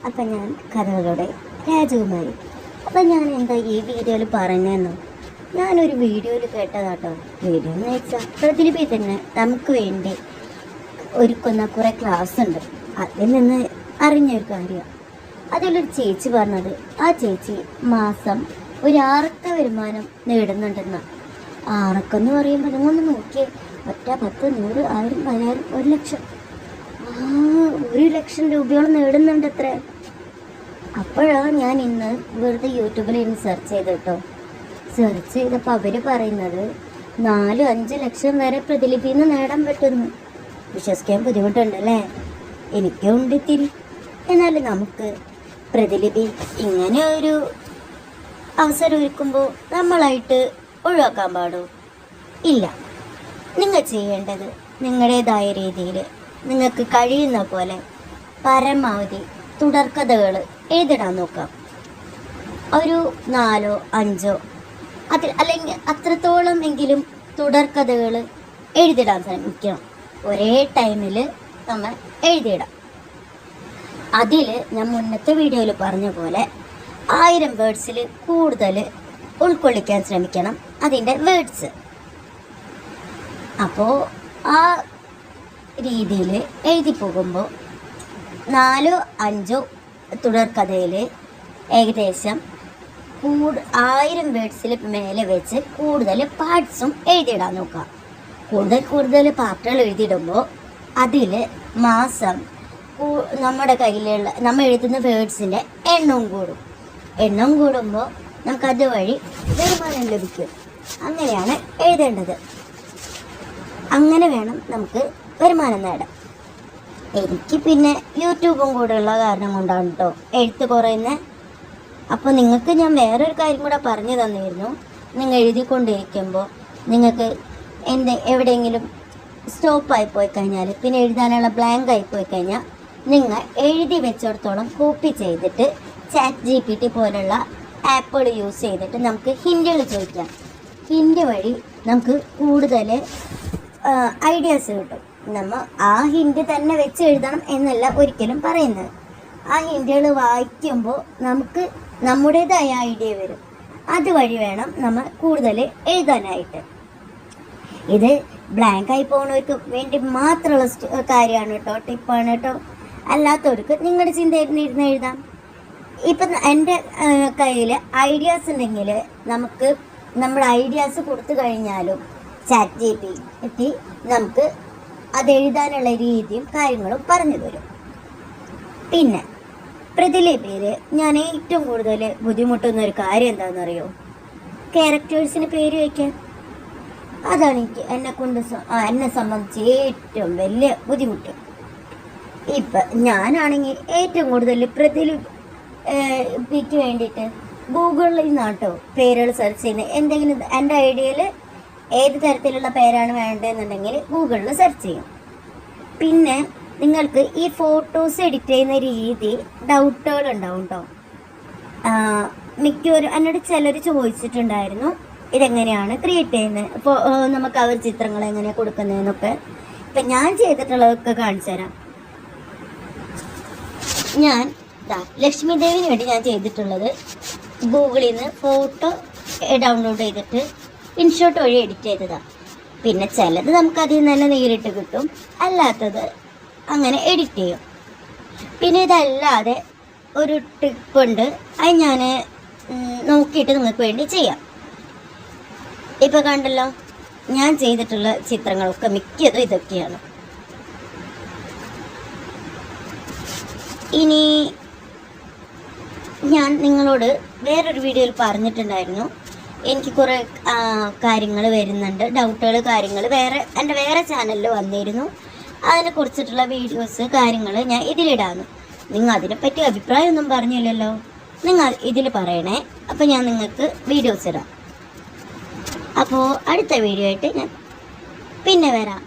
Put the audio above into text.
അപ്പം ഞാൻ കഥകളുടെ രാജകുമാരി. അപ്പം ഞാൻ എന്താ ഈ വീഡിയോയിൽ പറഞ്ഞതെന്നോ ഞാനൊരു വീഡിയോയിൽ കേട്ടതാട്ടോ. വീഡിയോ എന്ന് വെച്ചാൽ പ്രതിലിപി തന്നെ നമുക്ക് വേണ്ടി ഒരുക്കുന്ന കുറേ ക്ലാസ് ഉണ്ട്. അതിൽ നിന്ന് അറിഞ്ഞൊരു കാര്യമാണ് അതിലൊരു ചേച്ചി പറഞ്ഞത് ആ ചേച്ചി മാസം ഒരു ആറക്ക വരുമാനം നേടുന്നുണ്ടെന്ന. ആറക്കെന്ന് പറയുമ്പോൾ നിങ്ങളൊന്ന് നോക്കിയേ ഒറ്റ പത്ത് നൂറ് ആയിരം പതിനായിരം ഒരു ലക്ഷം. ആ ഒരു ലക്ഷം രൂപയോളം നേടുന്നുണ്ട് അത്ര. അപ്പോഴാണ് ഞാൻ ഇന്ന് വെറുതെ യൂട്യൂബിൽ ഇന്ന് സെർച്ച് ചെയ്ത് കേട്ടോ. സെർച്ച് ചെയ്തപ്പോൾ അവർ പറയുന്നത് നാല് അഞ്ച് ലക്ഷം വരെ പ്രതിലിപിന്ന് നേടാൻ പറ്റുന്നു. വിശ്വസിക്കാൻ ബുദ്ധിമുട്ടുണ്ടല്ലേ? എനിക്കും ഉണ്ട് എന്നാലും നമുക്ക് പ്രതിലിപി ഇങ്ങനെ ഒരു അവസരം ഒരുക്കുമ്പോൾ നമ്മളായിട്ട് ഒഴിവാക്കാൻ പാടോ. ഇല്ല. നിങ്ങൾ ചെയ്യേണ്ടത് നിങ്ങളുടേതായ രീതിയിൽ നിങ്ങൾക്ക് കഴിയുന്ന പോലെ പരമാവധി തുടർക്കഥകൾ എഴുതിടാൻ നോക്കാം. ഒരു നാലോ അഞ്ചോ അതിൽ അല്ലെങ്കിൽ അത്രത്തോളം എങ്കിലും തുടർക്കഥകൾ എഴുതിടാൻ ശ്രമിക്കണം. ഒരേ ടൈമിൽ നമ്മൾ എഴുതിയിടാം. അതിൽ ഞാൻ മുന്നത്തെ വീഡിയോയിൽ പറഞ്ഞ പോലെ ആയിരം വേർഡ്സിൽ കൂടുതൽ ഉൾക്കൊള്ളിക്കാൻ ശ്രമിക്കണം അതിന്റെ വേർഡ്സ്. അപ്പോൾ ആ രീതിയിൽ എഴുതി പോകുമ്പോൾ നാലോ അഞ്ചോ തുടർക്കഥയിൽ ഏകദേശം കൂടു ആയിരം വേർഡ്സിൽ മേലെ വെച്ച് കൂടുതൽ പാർട്സും എഴുതിയിടാൻ നോക്കുക. കൂടുതൽ കൂടുതൽ പാർട്ടുകൾ എഴുതിയിടുമ്പോൾ അതിൽ മാസം നമ്മുടെ കയ്യിലുള്ള നമ്മൾ എഴുതുന്ന വേർഡ്സിന്റെ എണ്ണവും കൂടും. എണ്ണം കൂടുമ്പോൾ നമുക്ക് വഴി വരുമാനം ലഭിക്കും. അങ്ങനെയാണ് എഴുതേണ്ടത്. അങ്ങനെ വേണം നമുക്ക് വരുമാനം നേടാം. എനിക്ക് പിന്നെ യൂട്യൂബും കൂടെ ഉള്ള കാരണം കൊണ്ടാണ് കേട്ടോ എഴുത്ത് കുറയുന്നത് അപ്പോൾ നിങ്ങൾക്ക് ഞാൻ വേറൊരു കാര്യം കൂടെ പറഞ്ഞു തന്നിരുന്നു. നിങ്ങൾ എഴുതിക്കൊണ്ടിരിക്കുമ്പോൾ നിങ്ങൾക്ക് എന്ത് എവിടെയെങ്കിലും സ്റ്റോപ്പായി പോയി കഴിഞ്ഞാൽ പിന്നെ എഴുതാനുള്ള ബ്ലാങ്ക് ആയി പോയി കഴിഞ്ഞാൽ നിങ്ങൾ എഴുതി വെച്ചിടത്തോളം കോപ്പി ചെയ്തിട്ട് ചാറ്റ് ജി പി ടി പോലുള്ള ആപ്പുകൾ യൂസ് ചെയ്തിട്ട് നമുക്ക് ഹിൻഡുകൾ ചോദിക്കാം. ഹിൻഡ് വഴി നമുക്ക് കൂടുതൽ ഐഡിയാസ് കിട്ടും. നമ്മൾ ആ ഹിൻഡ് തന്നെ വെച്ച് എഴുതണം എന്നല്ല ഒരിക്കലും പറയുന്നത്. ആ ഹിൻഡുകൾ വായിക്കുമ്പോൾ നമുക്ക് നമ്മുടേതായ ഐഡിയ വരും. അതുവഴി വേണം നമ്മൾ കൂടുതൽ എഴുതാനായിട്ട്. ഇത് ബ്ലാങ്ക് ആയി പോകുന്നവർക്ക് വേണ്ടി മാത്രമുള്ള കാര്യമാണ് കേട്ടോ ടിപ്പാണ് കേട്ടോ അല്ലാത്തവർക്ക് നിങ്ങളുടെ ചിന്തയിൽ ഇരുന്ന് എഴുതാം. ഇപ്പം എന്റെ കയ്യിൽ ഐഡിയാസ് ഉണ്ടെങ്കിൽ നമുക്ക് നമ്മൾ ഐഡിയാസ് കൊടുത്തു കഴിഞ്ഞാലും ചാറ്റ് ജി പി നമുക്ക് അത് എഴുതാനുള്ള രീതിയും കാര്യങ്ങളും പറഞ്ഞു തരും. പിന്നെ പേര് ഞാൻ ഏറ്റവും കൂടുതൽ ബുദ്ധിമുട്ടുന്ന ഒരു കാര്യം എന്താണെന്ന് എന്താണെന്നറിയോ? ക്യാരക്ടേഴ്സിന് പേര് വയ്ക്കാൻ. അതാണ് എനിക്ക് എന്നെ കൊണ്ട് എന്നെ സംബന്ധിച്ച് ഏറ്റവും വലിയ ബുദ്ധിമുട്ട്. ഇപ്പം ഞാനാണെങ്കിൽ ഏറ്റവും കൂടുതൽ പ്രതിലിപിക്ക് വേണ്ടിയിട്ട് ഗൂഗിളിൽ നിന്നാട്ടോ പേരുകൾ സെർച്ച് ചെയ്യുന്നത് എന്തെങ്കിലും എന്റെ ഐഡിയയിൽ ഏത് തരത്തിലുള്ള പേരാണ് വേണ്ടതെന്നുണ്ടെങ്കിൽ ഗൂഗിളിൽ സെർച്ച് ചെയ്യും. പിന്നെ നിങ്ങൾക്ക് ഈ ഫോട്ടോസ് എഡിറ്റ് ചെയ്യുന്ന രീതി ഡൗട്ടുകൾ ഉണ്ടാവും കേട്ടോ മിക്കവരും എന്നോട് ചിലർ ചോദിച്ചിട്ടുണ്ടായിരുന്നു ഇതെങ്ങനെയാണ് ക്രിയേറ്റ് ചെയ്യുന്നത് ഇപ്പോൾ നമുക്ക് അവർ ചിത്രങ്ങൾ എങ്ങനെയാണ് കൊടുക്കുന്നതെന്നൊക്കെ. ഇപ്പം ഞാൻ ചെയ്തിട്ടുള്ളതൊക്കെ കാണിച്ചു തരാം. ഞാൻ ലക്ഷ്മി ദേവിന് വേണ്ടി ഞാൻ ചെയ്തിട്ടുള്ളത് ഗൂഗിളിൽ നിന്ന് ഫോട്ടോ ഡൗൺലോഡ് ചെയ്തിട്ട് ഇൻഷോട്ട് വഴി എഡിറ്റ് ചെയ്തതാണ് പിന്നെ ചിലത് നമുക്ക് അതിൽ നിന്ന് തന്നെ നേരിട്ട് കിട്ടും. അല്ലാത്തത് അങ്ങനെ എഡിറ്റ് ചെയ്യും. പിന്നെ ഇതല്ലാതെ ഒരു ടിപ്പുണ്ട് അത് ഞാൻ നോക്കിയിട്ട് നിങ്ങൾക്ക് വേണ്ടി ചെയ്യാം. ഇപ്പം കണ്ടല്ലോ ഞാൻ ചെയ്തിട്ടുള്ള ചിത്രങ്ങളൊക്കെ മിക്കതും ഇതൊക്കെയാണ്. ഇനി ഞാൻ നിങ്ങളോട് വേറൊരു വീഡിയോയിൽ പറഞ്ഞിട്ടുണ്ടായിരുന്നു. എനിക്ക് കുറേ കാര്യങ്ങൾ വരുന്നുണ്ട്. ഡൗട്ടുകൾ കാര്യങ്ങൾ വേറെ എന്റെ വേറെ ചാനലിൽ വന്നിരുന്നു. അതിനെ കുറിച്ചിട്ടുള്ള വീഡിയോസ് കാര്യങ്ങൾ ഞാൻ ഇതിലിടാന്ന്. നിങ്ങൾ അതിനെപ്പറ്റി അഭിപ്രായമൊന്നും പറഞ്ഞില്ലല്ലോ. നിങ്ങൾ ഇതിൽ പറയണേ. അപ്പോൾ ഞാൻ നിങ്ങൾക്ക് വീഡിയോസ് ഇടാം. അപ്പോൾ അടുത്ത വീഡിയോ ആയിട്ട് ഞാൻ പിന്നെ വരാം.